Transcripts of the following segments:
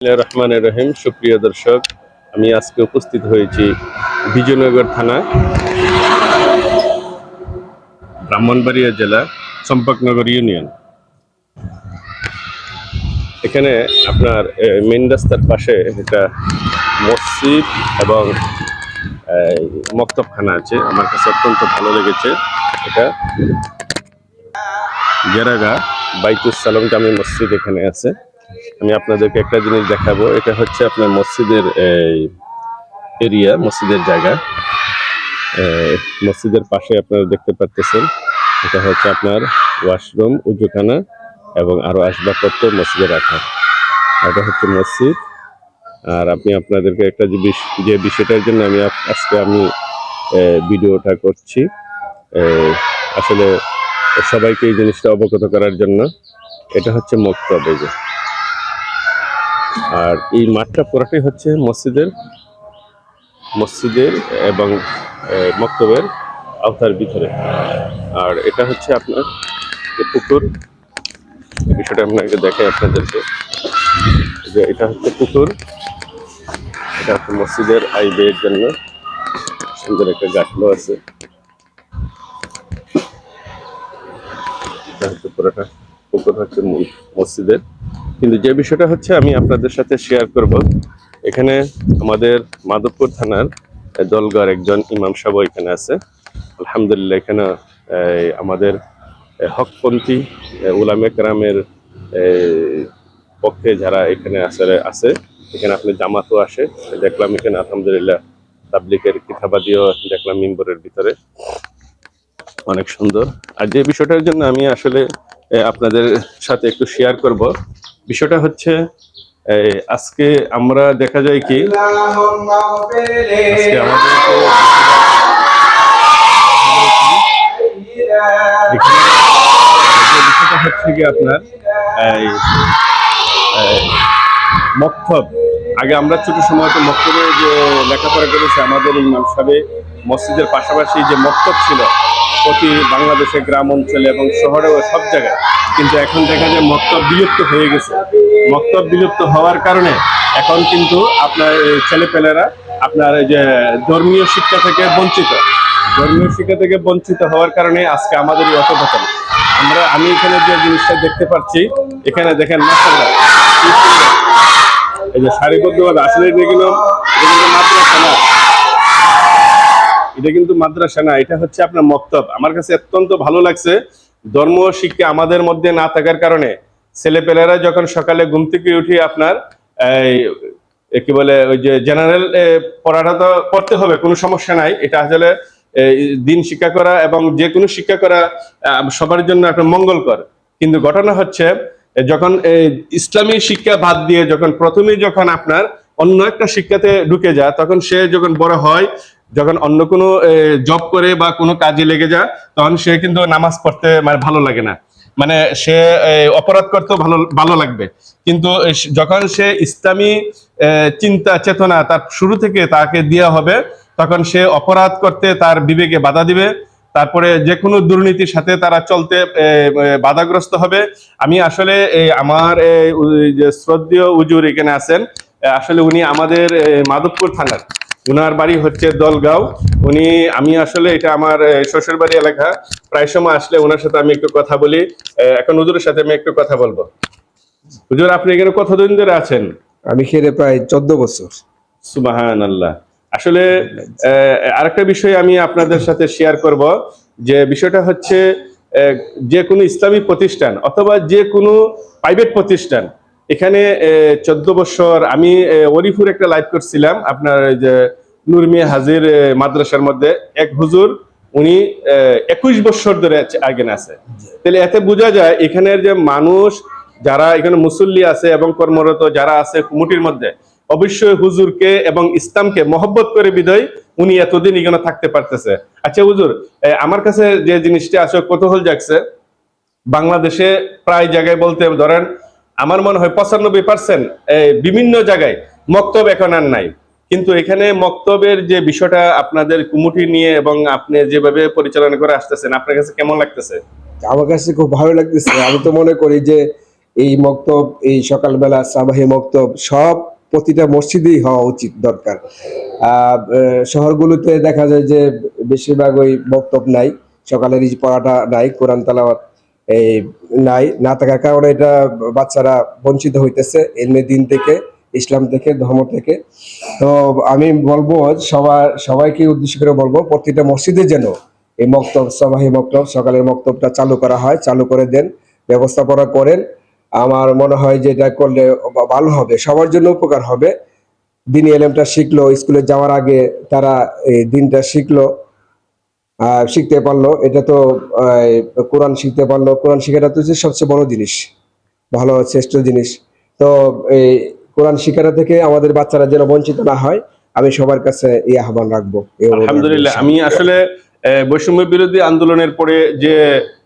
রহমানির রহিম। সুপ্রিয় দর্শক, আমি আজকে উপস্থিত হয়েছি বিজয়নগর থানা, ব্রাহ্মণবাড়িয়া জেলা, চম্পকনগর ইউনিয়ন। এখানে আপনার মেন রাস্তার পাশে একটা মসজিদ এবং মক্তবখানা আছে। আমার কাছে অত্যন্ত ভালো লেগেছে এটা। গেরাগা বাইতুস সালাম জামি মসজিদ এখানে আছে। আমি আপনাদেরকে একটা জিনিস দেখাবো। এটা হচ্ছে আপনার মসজিদের এরিয়া, মসজিদের জায়গা। মসজিদের পাশে আপনারা দেখতে পাচ্ছেন এটা হচ্ছে আপনার ওয়াশরুম, উজুখানা এবং আরও আসবাবপত্র মসজিদে রাখা এটা হচ্ছে মসজিদ। আর আপনি আপনাদেরকে একটা যে যে বিষয়টার জন্য আমি আজকে আমি ভিডিওটা করছি আসলে সবাইকে এই জিনিসটা অবগত করার জন্য, এটা হচ্ছে মক্তব এই যে আর এই মাঠটা পুরাটাই হচ্ছে মসজিদের মসজিদের এবং মক্তবের আওতার ভিতরে। আর এটা হচ্ছে আপনার পুকুর। বিষয়টা আপনাকে দেখাই আপনাদেরকে। যে এটা হচ্ছে পুকুর। এটা হচ্ছে মসজিদের আই বেয়ের জন্য সুন্দর একটা গাছলো আছে। এটা হচ্ছে পুরোটা পুকুর হচ্ছে মসজিদের। কিন্তু যে বিষয়টা হচ্ছে আমি আপনাদের সাথে শেয়ার করব। এখানে আমাদের মাধবপুর থানার দলগার একজন ইমাম সাহেব এখানে আছে। আলহামদুলিল্লাহ এখানে আমাদের হকপন্থী উলামে কেরামের পক্ষে যারা এখানে আসলে আছে, এখানে আপনি জামাতও আসে। দেখলাম এখানে আলহামদুলিল্লাহ তাবলিকের কিতাবাদিও দেখলাম মিম্বরের ভিতরে। অনেক সুন্দর। আর যে বিষয়টার জন্য আমি আসলে আপনাদের সাথে একটু শেয়ার করব বিষয়টা হচ্ছে আজকে আমরা দেখা যায় কি হচ্ছে কি আপনার মক্তব। আগে আমরা ছোট সময় তো মক্তবে যে লেখাপড়া করেছি, আমাদের ইমাম সাহেব মসজিদের পাশাপাশি যে মক্তব ছিল প্রতি বাংলাদেশে গ্রাম অঞ্চলে এবং শহরেও সব জায়গায়। কিন্তু এখন দেখা যায় মক্তব বিলুপ্ত হয়ে গেছে। মক্তব বিলুপ্ত হওয়ার কারণে এখন কিন্তু আপনার ছেলেপেলেরা আপনার যে ধর্মীয় শিক্ষা থেকে বঞ্চিত। ধর্মীয় শিক্ষা থেকে বঞ্চিত হওয়ার কারণে আজকে আমাদের এই আমরা, আমি এখানে যে জিনিসটা দেখতে পাচ্ছি, এখানে দেখেন সুন্দর। এই যে সারিবদ্ধভাবে আসলে এটা কিন্তু এটা কিন্তু মাদ্রাসা না এটা কিন্তু মাদ্রাসা না, এটা হচ্ছে আপনার মক্তব। আমার কাছে অত্যন্ত ভালো লাগছে, ধর্ম শিক্ষা আমাদের মধ্যে না থাকার কারণে। ছেলেপেলেরা যখন সকালে ঘুম থেকে উঠে আপনার কি বলে, ওই যে জেনারেল পড়াটা তো পড়তে হবে, কোনো সমস্যা নাই। এটা আসলে দিন শিক্ষা করা এবং যে কোনো শিক্ষা করা সবার জন্য একটা মঙ্গলকর। কিন্তু ঘটনা হচ্ছে যখন ইসলামী শিক্ষা বাদ দিয়ে যখন প্রথমে যখন আপনার অন্য একটা শিক্ষাতে ঢুকে যায়, তখন সে যখন বড় হয় যখন অন্য কোনো জব করে বা কোনো কাজে লেগে যায়, তখন সে কিন্তু নামাজ পড়তে মানে ভালো লাগে না। মানে সে অপরাধ করতেও ভালো ভালো লাগবে। কিন্তু যখন সে ইসলামী চিন্তা, চেতনা তার শুরু থেকে তাকে দেওয়া হবে, তখন সে অপরাধ করতে তার বিবেকে বাধা দিবে। তারপরে যে কোনো দুর্নীতির সাথে তারা চলতে বাধাগ্রস্ত হবে। আমি আসলে আমার শ্রদ্ধেয় উজুর এখানে আছেন আসলে উনি আমাদের মাধবপুর থানার। উনার বাড়ি হচ্ছে দলগাঁও। উনি আমি আসলে এটা আমার এ, শ্বশুর বাড়ি এলাকা। প্রায় সময় আসলে ওনার সাথে আমি একটু কথা বলি। এখন হুজুরের সাথে আমি একটু কথা বলব। হুজুর আপনি এখানে কতদিন ধরে আছেন? আমি খেলে প্রায় চোদ্দ বছর। সুবাহান আল্লাহ আসলে আরেকটা বিষয় আমি আপনাদের সাথে শেয়ার করব যে বিষয়টা হচ্ছে যে কোনো ইসলামী প্রতিষ্ঠান অথবা যে কোনো প্রাইভেট প্রতিষ্ঠান এখানে চোদ্দ বছর আমি অলিপুর একটা লাইভ করছিলাম। আপনার যে নুরমিয়া হাজির মাদ্রাসার মধ্যে এক হুজুর, উনি একুশ বছর ধরে আছে- আগে আছে। তাহলে এতে বোঝা যায়, এখানের যে মানুষ যারা এখানে মুসল্লি আছে এবং কর্মরত যারা আছে কুমুটির মধ্যে, অবশ্যই হুজুরকে এবং ইসলামকে মহব্বত করে বিদয় উনি এতদিন এখানে থাকতে পারতেছে। আচ্ছা হুজুর আমার কাছে যে জিনিসটা আসলে কৌতূহল জাগছে। বাংলাদেশে প্রায় জায়গায় বলতে ধরেন, আমার মনে হয় পঁচানব্বই পার্সেন্ট বিভিন্ন জায়গায় মক্তব এখন আর নাই। কিন্তু এখানে মক্তবের যে বিষয়টা আপনাদের কুমুটি নিয়ে এবং আপনি যেভাবে পরিচালনা করে আসতেছেন, আপনার কাছে কেমন লাগতেছে? আমার কাছে খুব ভালো লাগতেছে। আমি তো মনে করি যে এই মক্তব, এই সকালবেলা সাবাহি মক্তব সব প্রতিটা মসজিদেই হওয়া উচিত দরকার। শহরগুলোতে দেখা যায় যে বেশিরভাগ ওই মক্তব নাই, সকালের পড়াটা নাই, কোরআন তালাওয়াত এই নাই। না থাকার কারণে এটা বাচ্চারা বঞ্চিত হইতেছে এমনি দিন থেকে। ইসলাম থেকে, ধর্ম থেকে। তো আমি বলব সবার, সবাইকে উদ্দেশ্য করে বলব, প্রতিটা মসজিদে যেন এই মক্তব, সবাহি মক্তব, সকালের মক্তবটা চালু করা হয়, চালু করে দেন, ব্যবস্থাপনা করেন। আমার মনে হয় যে এটা করলে ভালো হবে, সবার জন্য উপকার হবে। দিনী এলেমটা শিখলো, স্কুলে যাওয়ার আগে তারা এই দিনটা শিখলো শিখতে পারল। এটা তো কোরআন শিখতে পারল। কোরআন শিখাটা তো সবচেয়ে বড় জিনিস, ভালো শ্রেষ্ঠ জিনিস। তো এই কোরআন শিখাটা থেকে আমাদের বাচ্চারা যেন বঞ্চিত না হয় আমি সবার কাছে এই আহ্বান রাখব। আলহামদুলিল্লাহ আমি আসলে বৈষম্য বিরোধী আন্দোলনের পরে যে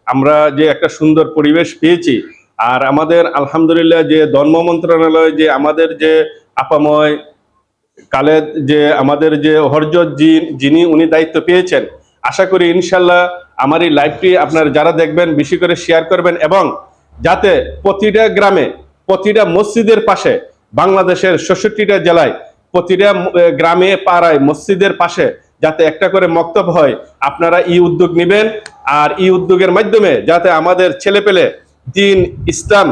আমরা যে একটা সুন্দর পরিবেশ পেয়েছি আর আমাদের আলহামদুলিল্লাহ যে ধর্ম মন্ত্রণালয় যে আমাদের যে আপাময় কালেদ যে আমাদের যে হরজত যিনি উনি দায়িত্ব পেয়েছেন আশা করি ইনশাল্লাহ আমার এই লাইভটি আপনার যারা দেখবেন বেশি করে শেয়ার করবেন এবং যাতে প্রতিটা গ্রামে প্রতিটা মসজিদের পাশে বাংলাদেশের ষষ্ঠীটা জেলায় প্রতিটা গ্রামে, পাড়ায়, মসজিদের পাশে যাতে একটা করে মক্তব হয়, আপনারা এই উদ্যোগ নেবেন। আর এই উদ্যোগের মাধ্যমে যাতে আমাদের ছেলে পেলে দিন ইসলাম,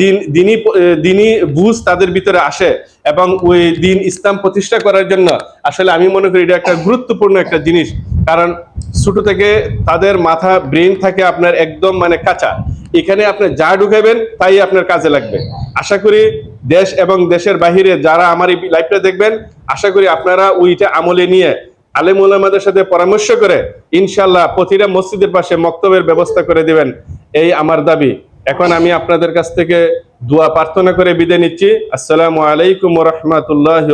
দিন, দিনই দিনই বুঝ তাদের ভিতরে আসে এবং ওই দিন ইসলাম প্রতিষ্ঠা করার জন্য আসলে আমি মনে করি এটা একটা গুরুত্বপূর্ণ একটা জিনিস। কারণ ছোট থেকে তাদের মাথা, ব্রেন থাকে আপনার একদম মানে কাঁচা। এখানে আপনি যা ঢুকাবেন তাই আপনার কাজে লাগবে। আশা করি দেশ এবং দেশের বাহিরে যারা আমার এই লাইভটা দেখবেন, আশা করি আপনারা ওইটা আমলে নিয়ে আলেম ওলামাদের সাথে পরামর্শ করে ইনশাল্লাহ প্রতিটা মসজিদের পাশে মক্তবের ব্যবস্থা করে দিবেন, এই আমার দাবি। এখন আমি আপনাদের কাছ থেকে দোয়া প্রার্থনা করে বিদায় নিচ্ছি। আসসালামু আলাইকুম রহমতুল্লাহ